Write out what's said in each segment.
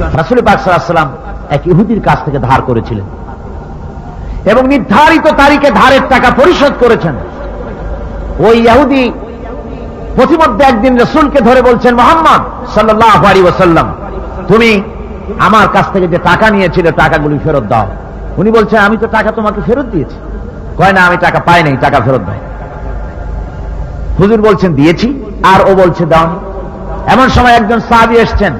রাসুল পাকসাল্লাম এক ইহুদির কাছ থেকে ধার করেছিলেন। এবং নির্ধারিত তারিখে ধারের টাকা পরিশোধ করেছেন। ওই ইহুদি প্রতিমধ্যে একদিন রসুলকে ধরে বলছেন, মোহাম্মদ সাল্লাহ আলী ওসাল্লাম তুমি আমার কাছ থেকে যে টাকা নিয়েছিলে, টাকাগুলি ফেরত দাও। উনি বলছেন, আমি তো টাকা তোমাকে ফেরত দিয়েছি। কয়, না, আমি টাকা পাই নাই, টাকা ফেরত দাও। হুজুর বলছেন, দিয়েছি। আর ও বলছে দাও এমন সময় একজন সাহাবি এসছেন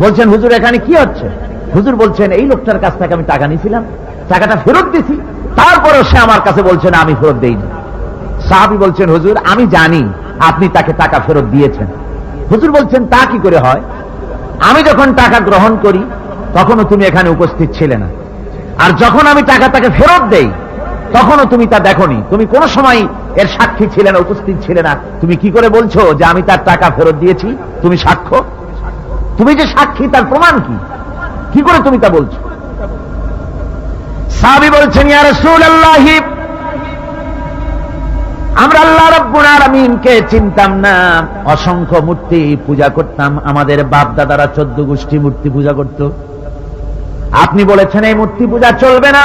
বলছেন, হুজুর, এখানে কি হচ্ছে? হুজুর বলছেন, এই লোকটার কাছ থেকে আমি টাকা নিয়েছিলাম, টাকাটা ফেরত দিছি তারপরেও সে আমার কাছে বলছে, না, আমি ফেরত দেইনি। সাহাবি বলছেন, হুজুর, আমি জানি আপনি তাকে টাকা ফেরত দিয়েছেন। হুজুর বলছেন, তা কি করে হয়? আমি যখন টাকা গ্রহণ করি, তখনও তুমি এখানে উপস্থিত ছিলে না। আর যখন আমি টাকা তাকে ফেরত দেই, তখনও তুমি তা দেখনি। তুমি কোন সময় এর সাক্ষী ছিলে না, উপস্থিত ছিলে না। তুমি কি করে বলছো যে আমি তার টাকা ফেরত দিয়েছি? তুমি সাক্ষ্য? তুমি যে সাক্ষী, তার প্রমাণ কি? কি করে তুমি তা বলছো? সাবি বলছেন আমরা আল্লাহ রব্বুল আলামিনকে চিনতাম না। অসংখ্য মূর্তি পূজা করতাম। আমাদের বাপ দাদারা চোদ্দ গোষ্ঠী মূর্তি পূজা করত। আপনি বলেছেন, এই মূর্তি পূজা চলবে না।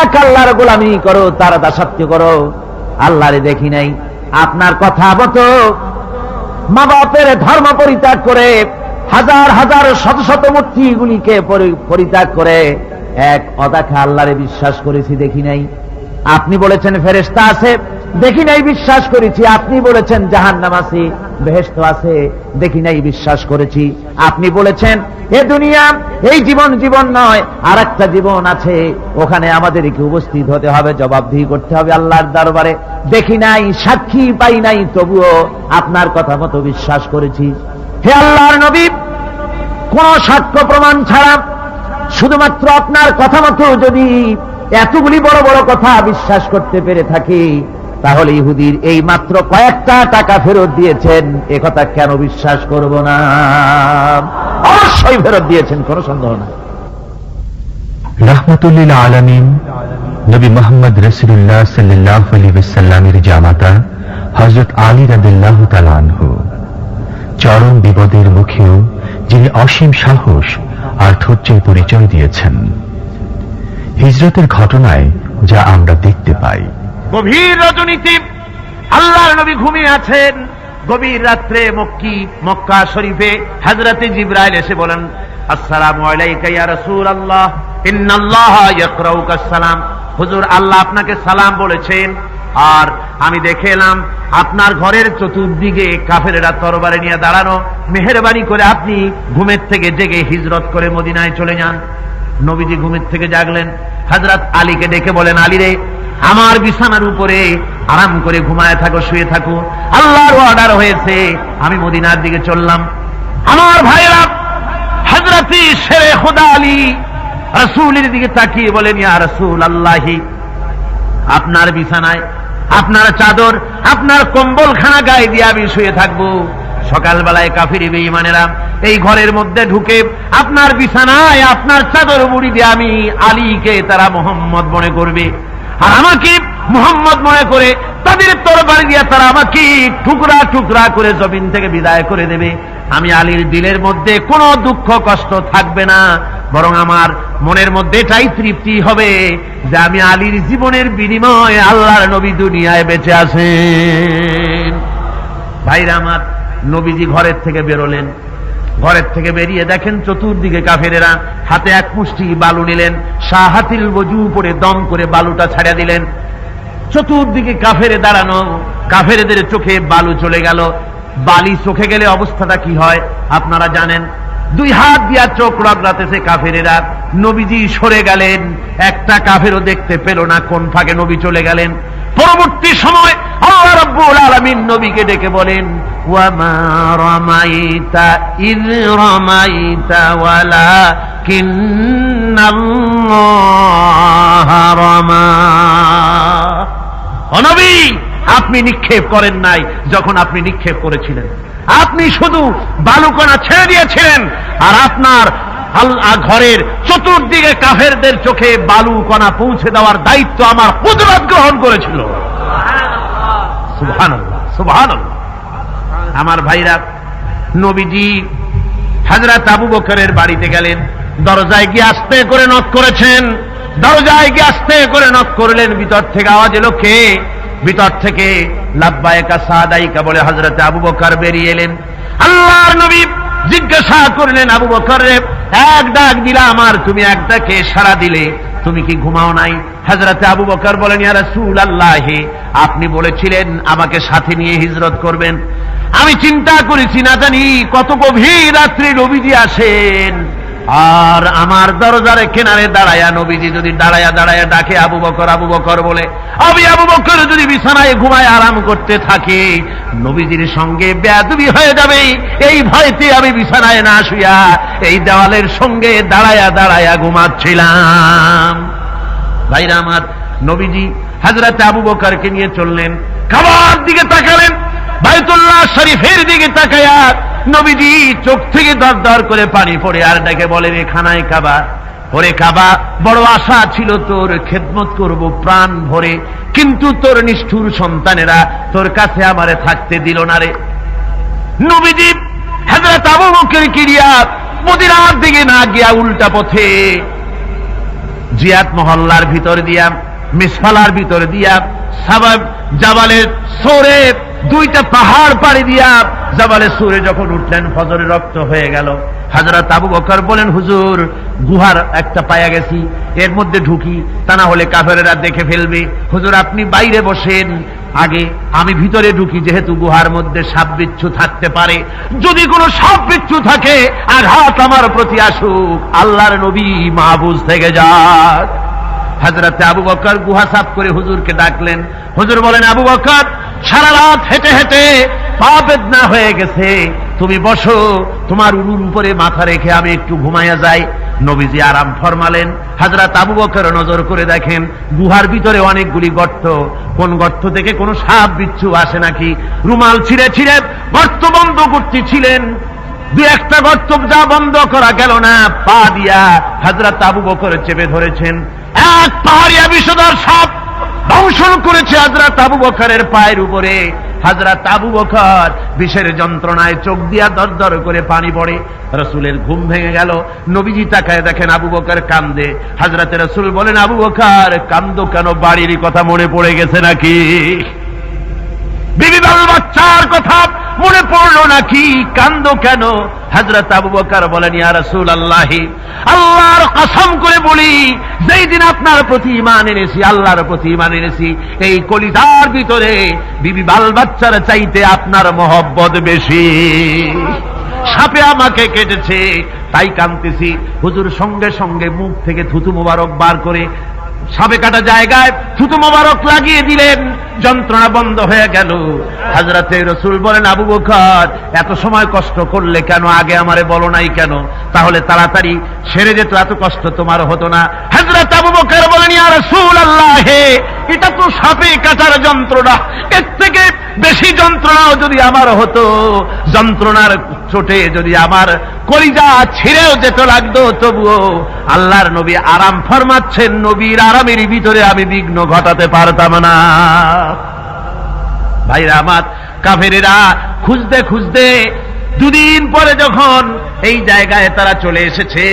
এক আল্লাহর গোলামি করো, তার দাসত্ব করো। আল্লাহরে দেখি নাই। আপনার কথা মতো মা বাপের ধর্ম পরিত্যাগ করে হাজার হাজার শত শত মূর্তিগুলিকে পরি- পরিত্যাগ করে এক অদাখা আল্লাহরে বিশ্বাস করেছি দেখি নাই। আপনি বলেছেন ফেরেস্তা আছে। দেখি নাই বিশ্বাস করেছি, আপনি বলেছেন জাহান্নাম আছে বেহেস্ত আছে, দেখি নাই বিশ্বাস করেছি। আপনি বলেছেন, এ দুনিয়া, এই জীবন জীবন নয় আর একটা জীবন আছে, ওখানে আমাদেরকে উপস্থিত হতে হবে, জবাবদিহি করতে হবে আল্লাহর দরবারে। দেখি নাই, সাক্ষী পাই নাই, তবুও আপনার কথা মতো বিশ্বাস করেছি। হে আল্লাহর নবী, কোন সাক্ষ্য প্রমাণ ছাড়া শুধুমাত্র আপনার কথা মতো যদি এতগুলি বড় বড় কথা বিশ্বাস করতে পেরে থাকি তাহলে ইহুদির এই মাত্র কয়েকটা টাকা ফেরত দিয়েছেন, এ কথা কেন বিশ্বাস করব না? অবশ্যই ফেরত দিয়েছেন, কোনো সন্দেহ না রহমতুল্লিল আলমিন, নবী মোহাম্মদ রসুল্লাহ সাল্লাহ আলী সাল্লামের জামাতা হজরত আলী রাদিল্লাহ তালানহু চরম বিপদের মুখেও যিনি অসীম সাহস আর ধৈর্যের পরিচয় দিয়েছেন। হিজরতের ঘটনায় যা আমরা দেখতে পাই গভীর রজনীতি। আল্লাহর নবী ঘুমিয়ে আছেন। গভীর রাত্রে মক্কি, মক্কা শরীফে হযরতে জিব্রাইল এসে বলেন, আসসালামু আলাইকা ইয়া রাসূলুল্লাহ, ইন্নাল্লাহ ইয়াকরাউকা সালাম। হুজুর, আল্লাহ আপনাকে সালাম বলেছেন। আর আমি দেখে এলাম, আপনার ঘরের চতুর্দিকে কাফেরেরা তরবারে নিয়ে দাঁড়ানো। মেহেরবানি করে আপনি ঘুমের থেকে জেগে হিজরত করে মদিনায় চলে যান। নবীজি ঘুমের থেকে জাগলেন। হজরত আলীকে ডেকে বলেন, আলী রে আমার বিছানার উপরে আরাম করে ঘুমায় থাকো, শুয়ে থাকো। আল্লাহর অর্ডার হয়েছে, আমি মদিনার দিকে চললাম। আমার ভাইরা হজরতি শেরে খোদা আলী রসুলের দিকে তাকিয়ে বলেন, ইয়া রসুল আল্লাহি আপনার বিছানায়, আপনার চাদর, আপনার কম্বল খানা গায়ে দিয়ে আমি শুয়ে থাকব। সকালবেলায় কাফির বেঈমানেরা এই ঘরের মধ্যে ঢুকে আপনার বিছানায়, আপনার চাদর মুড়ি দিয়ে আমি আলীকে তারা মোহাম্মদ মনে করবে। আর আমাকে মোহাম্মদ মনে করে, তাদের তরবারি দিয়ে তারা আমাকে টুকরা টুকরা করে জমিন থেকে বিদায় করে দেবে। আমি আলীর দিলের মধ্যে কোনো দুঃখ কষ্ট থাকবে না, বরং আমার মনের মধ্যে এটাই তৃপ্তি হবে যে আমি আলীর জীবনের বিনিময়ে আল্লাহর নবী দুনিয়ায় বেঁচে আছেন। ভাইরা আমার নবীজি ঘরের থেকে বেরোলেন। ঘরের থেকে বেরিয়ে দেখেন চতুর্দিকে কাফেরেরা হাতে এক মুষ্টি বালু নিলেন শাহাতিল বজু উপরে দম করে বালুটা ছাড়া দিলেন। চতুর্দিকে কাফেরে দাঁড়ানো, কাফেরেদের চোখে বালু চলে গেল। বালি চোখে গেলে অবস্থাটা কি হয় আপনারা জানেন। দুই হাত দিয়া চোখ রগড়াতেছে কাফেরেরা। নবীজি সরে গেলেন, একটা কাফেরও দেখতে পেল না কোন ফাঁকে নবী চলে গেলেন। পরবর্তী সময় আল্লাহ রাব্বুল আলামিন নবীকে ডেকে বলেন আপনি নিক্ষেপ করেন নাই যখন আপনি নিক্ষেপ করেছিলেন। আপনি শুধু বালুকণা ছেড়ে দিয়েছিলেন, আর আপনার আল্লাহ ঘরের চতুর্দিকে কাফেরদের চোখে বালু কণা পৌঁছে দেওয়ার দায়িত্ব আমার কুদরত গ্রহণ করেছিল। আমার ভাইরা, নবীজি হাজরাত আবু বকরের বাড়িতে গেলেন, দরজায় গিয়ে আস্তে করে নক করেছেন, দরজায় গিয়ে আস্তে করে নক করলেন, ভিতর থেকে আওয়াজ এলো কে? ভিতর থেকে লাব্বায়কা সাদাইকা বলে হাজরাতে আবু বকর বেরিয়ে এলেন। আল্লাহর নবী জিজ্ঞাসা করলেন আবু বকর রে এক ডাক দিলা আমার, তুমি এক ডাকে সারা দিলে, তুমি কি ঘুমাও নাই? হাজরাতে আবু বকর বলেন ইয়ারা সুল আল্লাহ আপনি বলেছিলেন আমাকে সাথে নিয়ে হিজরত করবেন। আমি চিন্তা করেছি, না জানি কত গভীর রাত্রি রবিজি আসেন। আর আমার দরজারে কিনারে দাঁড়ায়া নবীজি যদি দাঁড়ায়া দাঁড়ায়া ডাকে আবু বকর আবু বকর বলে, আমি আবু বকর যদি বিছানায় ঘুমায় আরাম করতে থাকে, নবীজির সঙ্গে বেয়াদবি হয়ে যাবে। এই ভয়তে আমি বিছানায় না শুয়া এই দেওয়ালের সঙ্গে দাঁড়ায়া দাঁড়ায়া ঘুমাচ্ছিলাম। ভাইরা আমার, নবীজি হাজরাতে আবু বকরকে নিয়ে চললেন। খাবার দিকে তাকালেন, বাইতুল্লাহ শরীফের দিকে তাকায়া নবীজি চোখ থেকে দর দর করে পানি পড়ে আর ডেকে বলেন এ খানায় কাবা, ওরে কাবা, বড় আশা ছিল তোর খেদমত করব প্রাণ ভরে, কিন্তু তোর নিষ্ঠুর সন্তানেরা তোর কাছে আমারে থাকতে দিল না রে। নবীজি হাজরত আবু বকর কিরিয়া মদিনার দিকে না গিয়া উল্টা পথে জিয়াত মহল্লার ভিতর দিয়া, মিসফালার ভিতর দিয়া সাবাব জাবালের সোরে দুইটা পাহাড় পাড়ি দিয়া জাবালে সুরে যখন উঠলেন, ফজরে রক্ত হয়ে গেল। হাজরত আবু বকর বলেন হুজুর, গুহার একটা পায়া গেছি, এর মধ্যে ঢুকি, তা না হলে কাফেরেরা দেখে ফেলবে। হুজুর, আপনি বাইরে বসেন। আগে আমি ভিতরে ঢুকি, যেহেতু গুহার মধ্যে সাপ বিচ্ছু থাকতে পারে। যদি কোনো সাপ বিচ্ছু থাকে, আঘাত আমার প্রতি আসুক। আল্লাহর নবী মাহবুজ থেকে যাক। হাজরাতে আবু বকর গুহা সাফ করে হুজুরকে ডাকলেন। হুজুর বলেন, আবু বকর সারা রাত হেঁটে হেঁটে পা বেদনা হয়ে গেছে। তুমি বসো, তোমার উরুর উপরে মাথা রেখে আমি একটু ঘুমাইয়া যাই। নবীজি আরাম ফরমালেন, হাজরাত আবু বকর নজর করে দেখেন, গুহার ভিতরে অনেকগুলি গর্ত। কোন গর্ত থেকে কোনো সাপ, বিচ্ছু আসে নাকি? রুমাল ছিঁড়ে ছিঁড়ে গর্ত বন্ধ করতে ছিলেন দু একটা গর্ত যা বন্ধ করা গেল না, পা দিয়া হাজরা আবু বকর চেপে ধরেছেন। এক পাহাড়িয়া বিষধর সাপ দংশন করেছে হাজরাত আবু বকরের পায়ের উপরে। হাজরাত আবু বকর বিষের যন্ত্রণায় চোখ দিয়া দর দর করে পানি পড়ে। রসুলের ঘুম ভেঙে গেল। নবীজি তাকায় দেখেন আবু বকর কান্দে। হাজরাতে রসুল বলেন, আবু বকর, কান্দো কেন? বাড়ির কথা মনে পড়ে গেছে নাকি? বিবি বাচ্চার কথা মনে পড়ল নাকি? কান্দ কেন? হাজরত আবু বকার বলেন, ইয়া রাসূল আল্লাহি আল্লাহর কসম করে যেই দিন আপনার প্রতি ইমান এনেছি, আল্লাহর প্রতি ইমান এনেছি, এই কলিতার ভিতরে বিবি বাল বাচ্চার চাইতে আপনার মহব্বত বেশি। সাপে আমাকে কেটেছে, তাই কানতেছি হুজুর সঙ্গে সঙ্গে মুখ থেকে থুতু মোবারক বার করে সাপে কাটা জায়গায় থুতু মোবারক লাগিয়ে দিলেন। যন্ত্রণা বন্ধ হয়ে গেল। হাজরাতে রসুল বলেন, আবু বকর, এত সময় কষ্ট করলে কেন? আগে আমারে বলো নাই কেন? তাহলে তাড়াতাড়ি সেরে যেত, এত কষ্ট তোমার হতো না। হাজরাত আবু বকর বলেন, ইয়া রসুল আল্লাহ এটা তো সাপে কাটার যন্ত্রণা। এর থেকে বেশি যন্ত্রণাও যদি আমার হতো, যন্ত্রণার চোটে যদি আমার কলিজা ছিঁড়েও যেত লাগতো, তবুও আল্লাহর নবী আরাম ফরমাচ্ছেন, নবীর আরামের ভিতরে আমি বিঘ্ন ঘটাতে পারতাম না। ভাইরা আমার, কাফেরেরা খুঁজতে খুঁজতে দুদিন পরে যখন এই জায়গায় তারা চলে এসেছে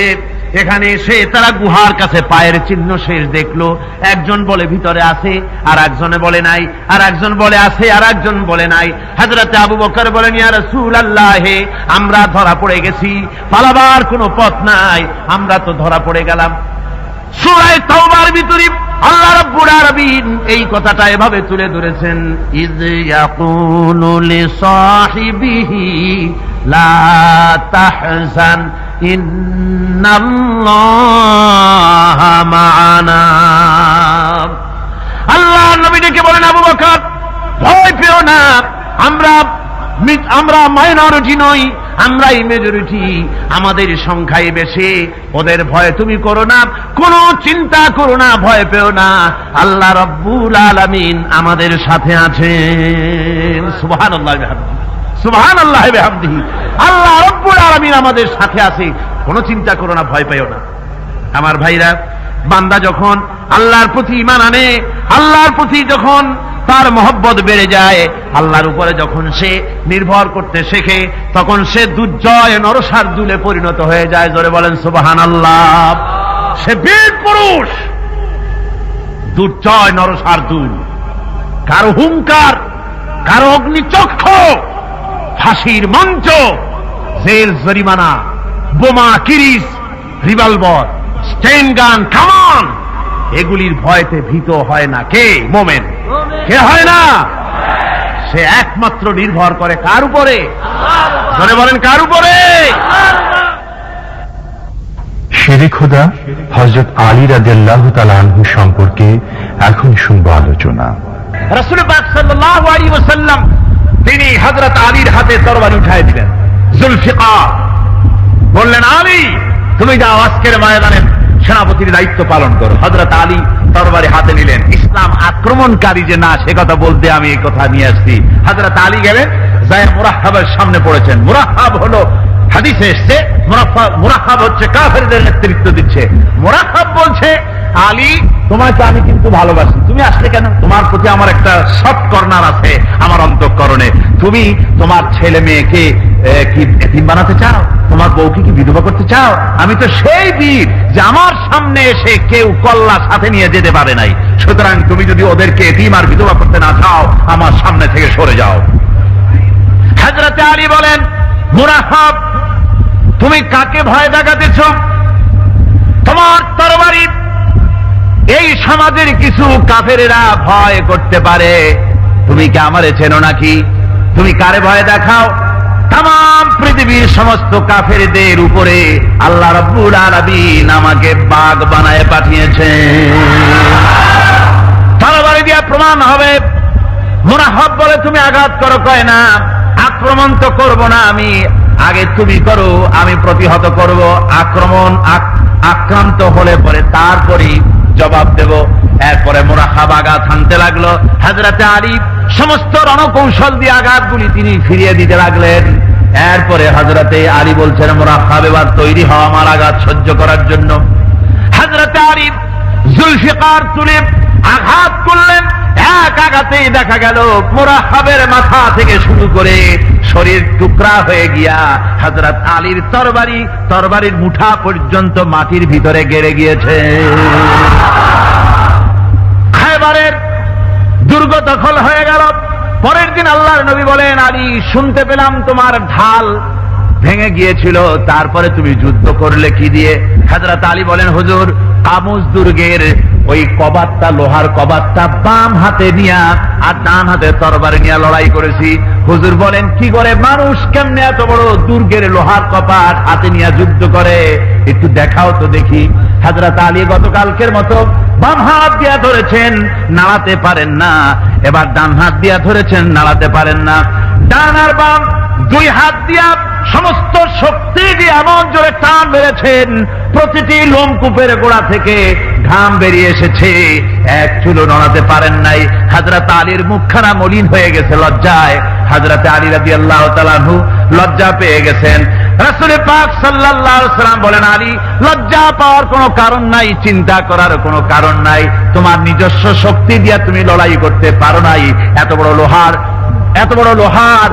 এখানে এসে তারা গুহার কাছে পায়ের চিহ্ন শেষ দেখল। একজন বলে, ভিতরে আছে। আর একজনে বলে, নাই। আর একজন বলে, আছে। আর একজন বলে, নাই। হাজরাতে আবু বকর বলেন আমরা ধরা পড়ে গেছি। পালাবার কোনো পথ নাই। আমরা তো ধরা পড়ে গেলাম। সুরায় তাওবার ভিতরে আল্লাহ রাব্বুল আলামিন এই কথাটা এভাবে তুলে ধরেছেন ইজ ইয়াকুলু লিসাহিবিহি লা তাহজান। আল্লাহ নবী ডেকে বলেন, আবু বকর, ভয় পেও না। আমরা আমরা মাইনরিটি নই, আমরাই মেজরিটি আমাদের সংখ্যায় বেশি। ওদের ভয় তুমি করো না। কোনো চিন্তা করো না, ভয় পেও না। আল্লাহ রব্বুল আলামিন আমাদের সাথে সুবহান আল্লাহ সুবহান আল্লাহ বেহামদিহি। আল্লাহ রব্বুল আলামিন আমাদের সাথে আছে। কোনো চিন্তা করো না, ভয় পেও না। আমার ভাইরা, বান্দা যখন আল্লাহর প্রতি ইমান আনে, আল্লাহর প্রতি যখন তার মহব্বত বেড়ে যায়, আল্লাহর উপরে যখন সে নির্ভর করতে শেখে, তখন সে দুর্জয় নরসার দুলে পরিণত হয়ে যায়। জোরে বলেন সুবাহান আল্লাহ সে বীর পুরুষ, দুর্জয় নরসার দুল। কারও হুঙ্কার কারও অগ্নিচক্ষ ফাঁসির মঞ্চ জেল জরিমানা বোমা কিরিস রিভলভার স্টেন গান কামান এগুলির ভয়তে ভীত হয় না কে? মোমেন। কে হয় না? সে একমাত্র নির্ভর করে কার উপরে? ধরে বলেন কার উপরে? শেরে খোদা হজরত আলী রাদিয়াল্লাহ তালানহু সম্পর্কে এখন শুনব আলোচনা। রসুল পাক সাল্লাল্লাহু আলাইহি ওয়াসাল্লাম তিনি হযরত আলীর হাতে তরবারি উঠায় দিলেন। জুলফিকার। বললেন, আলী, তুমি যাও, আজকের ময়দানে সেনাপতির দায়িত্ব পালন করো। হযরত আলী তরবারি হাতে নিলেন। ইসলাম আক্রমণকারী যে না, সে কথা বলতে আমি এই কথা নিয়ে আসছি। হযরত আলী গেলেন যায় মুরাহাবের সামনে পড়েছেন। মুরাহাব হলো, হাদিসে এসছে মুরাহাব হচ্ছে কাফেরদের নেতৃত্ব দিচ্ছে। মুরাহাব বলছে, আলী তোমাকে আমি কিন্তু ভালোবাসি। তুমি আসলে কেন? তোমার প্রতি আমার একটা সফট কর্নার আছে আমার অন্তঃকরণে। তুমি তোমার ছেলে মেয়েকে কি বানাতে চাও? তোমার বউকে কি বিধবা করতে চাও? আমি তো সেই বীর যে আমার সামনে এসে কেউ কল্লা সাথে নিয়ে যেতে পারে নাই। সুতরাং তুমি যদি ওদেরকে এতিম আর বিধবা করতে না চাও, আমার সামনে থেকে সরে যাও। হাজরাতে আলী বলেন, মুরাহাব, তুমি কাকে ভয় দেখাতেছ? তোমার তরবারি এই সমাজের কিছু কাফেরেরা ভয় করতে পারে। তুমি কি আমারে চেনো নাকি? তুমি কারে ভয় দেখাও? তাম পৃথিবীর সমস্ত কাফেরদের উপরে আল্লাহ রব্বুল আলামিন আমাকে বাঘ বানায় পাঠিয়েছে তরবারি দিয়া প্রমাণ হবে। মুনাহব বলে তুমি আঘাত করো কয় না, আক্রমণ তো করব না আমি। আগে তুমি করো, আমি প্রতিহত করব। আক্রমণ আক্রান্ত হলে পরে তারপরই জবাব দেব। এরপরে মোরাহাব আঘাত হানতে লাগল। হাজরাতে আলী সমস্ত রণকৌশল দিয়ে আঘাতগুলি তিনি ফিরিয়ে দিতে লাগলেন। এরপরে হাজরাতে আলী বলছেন মোরাহাব এবার তৈরি হওয়া আমার আঘাত সহ্য করার জন্য। হাজরাতে আরিফ জুলফিকার তুলে আঘাত করলেন। এক আঘাতেই দেখা গেল মোরাহাবের মাথা থেকে শুরু করে শরীর টুকরা হয়ে গিয়া হজরত আলীর তরবারি, তরবারির মুঠা পর্যন্ত মাটির ভিতরে গেড়ে গিয়েছে। খায়বারের দুর্গ দখল হয়ে গেল। পরের দিন আল্লাহর নবী বলেন, আলী, শুনতে পেলাম তোমার ঢাল ভেঙে গিয়েছিল, তারপরে তুমি যুদ্ধ করলে কি দিয়ে? হাজরত আলী বলেন, হুজুর, কামুজ দুর্গের ওই কবাতটা, লোহার কবাতটা বাম হাতে নিয়া আর ডান হাতে তরবারি নিয়ে লড়াই করেছি। হুজুর বলেন, কি করে? মানুষ কেমনে এত বড় দুর্গের লোহার কপাট হাতে নিয়ে যুদ্ধ করে? একটু দেখাও তো দেখি। হাজরত আলী গতকালকের মতো বাম হাত দিয়া ধরেছেন, নাড়াতে পারেন না। এবার ডান হাত দিয়া ধরেছেন, নাড়াতে পারেন না। ডান আর বাম দুই হাত দিয়া সমস্ত শক্তি দিয়ে এমন জোরে টান বেড়েছেন প্রতিটি লোমকূপের গোড়া থেকে ঘাম বেরিয়ে এসেছে। এক চুলো নড়াতে পারেন নাই। হাজরাত আলীর মুখখানা মলিন হয়ে গেছে লজ্জায়। হাজরাতে আলী রাজি আল্লাহ তালাহু লজ্জা পেয়ে গেছেন। রাসুল পাক সাল্লাম বলেন, আলী, লজ্জা পাওয়ার কোনো কারণ নাই, চিন্তা করার কোনো কারণ নাই। তোমার নিজস্ব শক্তি দিয়ে তুমি লড়াই করতে পারো নাই। এত বড় লোহার, এত বড় লোহার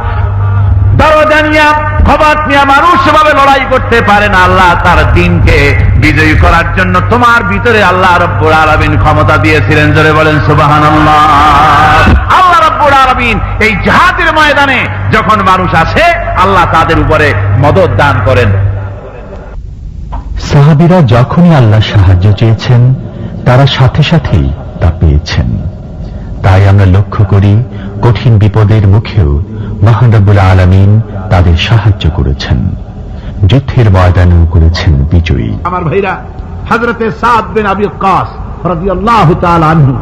দরজা নিয়ে খবর নিয়ে মানুষ সেভাবে লড়াই করতে পারে না। আল্লাহ তার দিনকে বিজয়ী করার জন্য তোমার ভিতরে আল্লাহ রব্বুল আলমিন ক্ষমতা দিয়েছিলেন। জোরে বলেন সুবাহান আল্লাহ রব্বুল আলমিন এই জাহাজের ময়দানে যখন মানুষ আসে, আল্লাহ তাদের উপরে মদত দান করেন। সাহাবিরা যখনই আল্লাহ সাহায্য চেয়েছেন, তারা সাথে সাথেই তা পেয়েছেন। তাই আমরা লক্ষ্য করি, কঠিন বিপদের মুখেও মহানবুল আলমিন তাদের সাহায্য করেছেন। যুদ্ধের ময়দানেও করেছেন বিজয়ী। আমার ভাইরা হজরতে সাদ বিন আবি কাস রাদিয়াল্লাহু তাআলা আনহু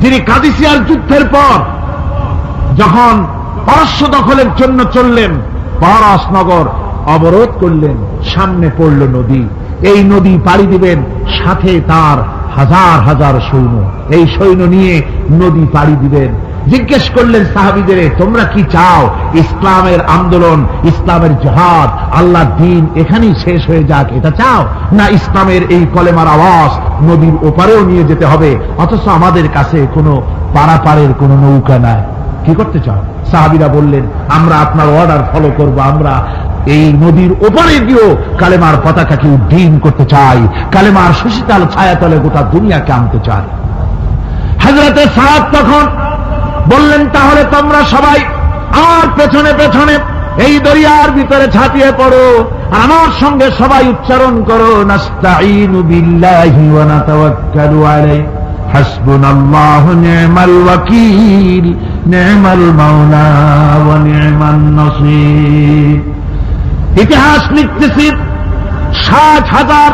তিনি কাদিসিয়ার যুদ্ধের পর যখন পারস্য দখলের জন্য চললেন পারসনগর অবরোধ করলেন, সামনে পড়ল নদী। এই নদী পাড়ি দিবেন সাথে তার হাজার হাজার সৈন্য। এই সৈন্য নিয়ে নদী পাড়ি দিবেন। জিজ্ঞেস করলেন, সাহাবিদের, তোমরা কি চাও? ইসলামের আন্দোলন, ইসলামের জহাদ আল্লাহ দিন এখানেই শেষ হয়ে যাক, এটা চাও? না ইসলামের এই কলেমার আওয়াজ নদীর ওপারেও নিয়ে যেতে হবে? অথচ আমাদের কাছে কোনো পারাপারের কোনো নৌকা নাই। কি করতে চাও? সাহাবিরা বললেন, আমরা আপনার অর্ডার ফলো করব, আমরা এই নদীর ওপারে গিয়েও কালেমার পতাকাকে উড্ডীন করতে চাই। কালেমার সুশীতাল ছায়াতলে গোটা দুনিয়াকে আনতে চাই। হাজরাতে সাহাব তখন বললেন, তাহলে তোমরা সবাই আমার পেছনে পেছনে এই দরিয়ার ভিতরে ছাপিয়ে পড়ো আর আমার সঙ্গে সবাই উচ্চারণ করো নাস্তাইনু বিল্লাহি ওয়া নাতাওয়াক্কালু ইতিহাস লিখতেছি, ষাট হাজার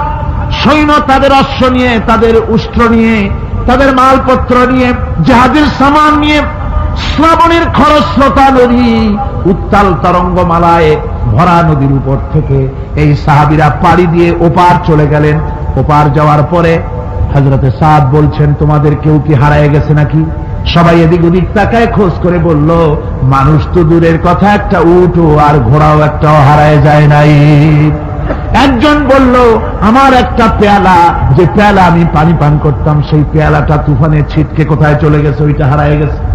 সৈন্য তাদের অশ্ব নিয়ে, তাদের উষ্ট্র নিয়ে, তাদের মালপত্র নিয়ে, জাহাজের সামান নিয়ে শ্রাবণের খরস্রোতা নদী, উত্তাল তরঙ্গমালায় ভরা নদীর উপর থেকে এই সাহাবিরা পাড়ি দিয়ে ওপার চলে গেলেন। ওপার যাওয়ার পরে হজরতে সাদ বলছেন, তোমাদের কেউ কি হারায় গেছে নাকি? সবাই এদিক ওদিক তাকায় খোঁজ করে বলল, মানুষ তো দূরের কথা, একটা উঠো আর ঘোড়াও একটাও হারায় যায় নাই। একজন বলল, আমার একটা পেয়ালা, যে পেয়ালা আমি পানি পান করতাম, সেই পেয়ালাটা তুফানে ছিটকে কোথায় চলে গেছে, ওইটা হারায় গেছে।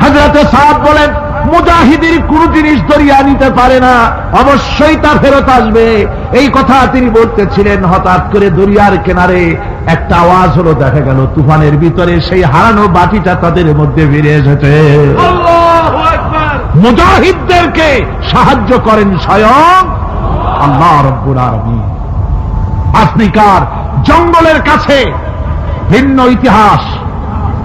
হাজরাতে সাহাব বলেন মুজাহিদের কোন জিনিস দরিয়া নিতে পারে না। অবশ্যই তা ফেরত আসবে। এই কথা তিনি বলতেছিলেন হঠাৎ করে দরিয়ার কিনারে একটা আওয়াজ হলো দেখা গেল তুফানের ভিতরে সেই হারানো বাটিটা তাদের মধ্যে বেরিয়ে এসেছে। মুজাহিদদেরকে সাহায্য করেন স্বয়ং আল্লাহ রব্বুল আলমী আফ্রিকার জঙ্গলের কাছে। ভিন্ন ইতিহাস।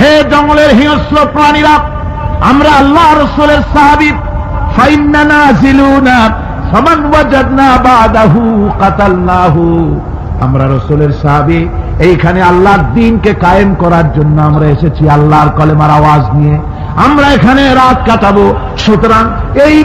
হে জঙ্গলের হিংস্র প্রাণীরা, আমরা আল্লাহ আমরা রসুলের সাহাবী, এইখানে আল্লাহর দিনকে কায়েম করার জন্য আমরা এসেছি আল্লাহর কলেমার আওয়াজ নিয়ে। আমরা এখানে রাত কাটাবো। সুতরাং এই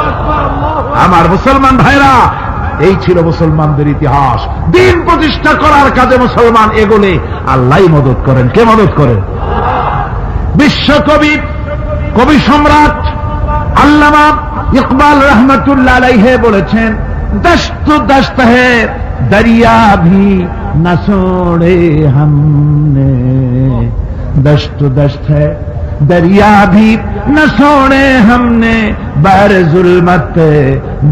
আমার মুসলমান ভাইরা, এই ছিল মুসলমানদের ইতিহাস। দিন প্রতিষ্ঠা করার কাজে মুসলমান এগোলে আল্লাহ মদত করেন। কে মদত করেন? বিশ্বকবি, কবি সম্রাট আল্লামা ইকবাল রহমতুল্লাহ আলাইহে বলেছেন দস্ত দস্ত হে দরিয়া ভি না সোড়ে হামনে। দস্ত দস্ত دریا بھی نہ سونے ہم نے بر ظلمت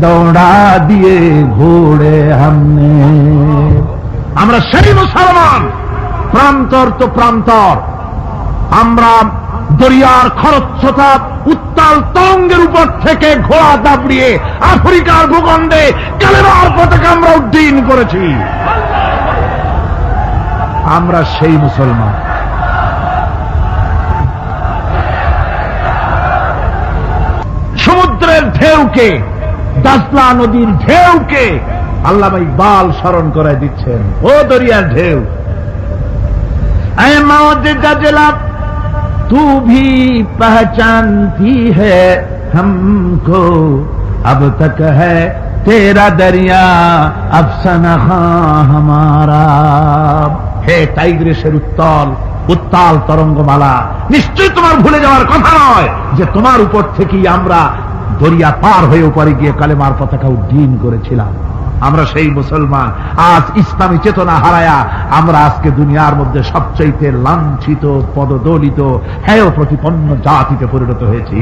দৌড়া দিয়ে ঘোড়ে হামনে আমরা সেই মুসলমান, প্রান্তর তো প্রান্তর। আমরা দরিয়ার খরচ্ছতা উত্তাল তরঙ্গের উপর থেকে ঘোড়া দাবড়িয়ে আফ্রিকার ভূখণ্ডে কালেমার পতাকা আমরা উড্ডীন করেছি। আমরা সেই মুসলমান। ঢেউকে দাসলা নদীর ঢেউকে আল্লাহ ইকবাল স্মরণ করে দিচ্ছেন ও দরিয়ার ঢেউ ऐ मौज गजला तू भी पहचानती है हमको अब तक है तेरा दरिया अफसना हमारा হে টাইগ্রেসের উত্তল উত্তাল তরঙ্গমালা নিশ্চয়ই তোমার ভুলে যাওয়ার কথা নয় যে তোমার উপর থেকেই আমরা দরিয়া পার হয়ে উপরে গিয়ে কালেমার পতাকা উড্ডীন করেছিলাম। আমরা সেই মুসলমান, আজ ইসলামী চেতনা হারায়া, আমরা আজকে দুনিয়ার মধ্যে সবচাইতে লাঞ্ছিত, পদদলিত, হেয় প্রতিপন্ন জাতিতে পরিণত হয়েছি।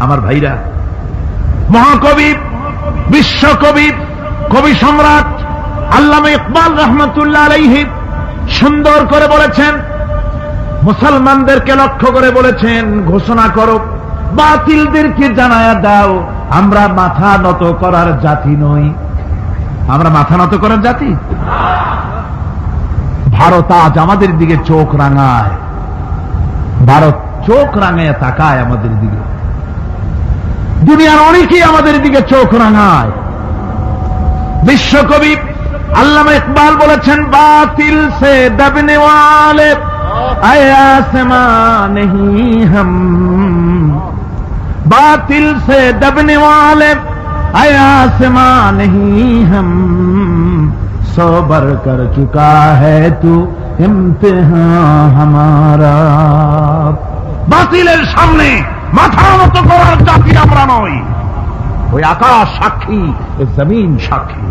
আমার ভাইরা, মহাকবি, বিশ্বকবি, কবি সম্রাট আল্লামা ইকবাল রহমতুল্লাহ আলাইহি সুন্দর করে বলেছেন, মুসলমানদেরকে লক্ষ্য করে বলেছেন, ঘোষণা করো। বাতিলদেরকে জানায়া দাও, আমরা মাথা নত করার জাতি নই। আমরা মাথা নত করার জাতি? ভারত আজ আমাদের দিকে চোখ রাঙায়। ভারত চোখ রাঙায় তাকায় আমাদের দিকে। দুনিয়ার অনেকেই আমাদের দিকে চোখ রাঙায়। বিশ্বকবি আল্লামা ইকবাল বলেছেন, বাতিল সে দবনে আয়াসমা নেহি হম। बातिल से दबने वाले आसमा नहीं हम सोबर कर चुका है तू इम्तिहान हमारा বাতিলের সামনে মাথা মতো করার জাতি আমরা নই ওই আকাশ সাক্ষী ওই জমিন সাক্ষী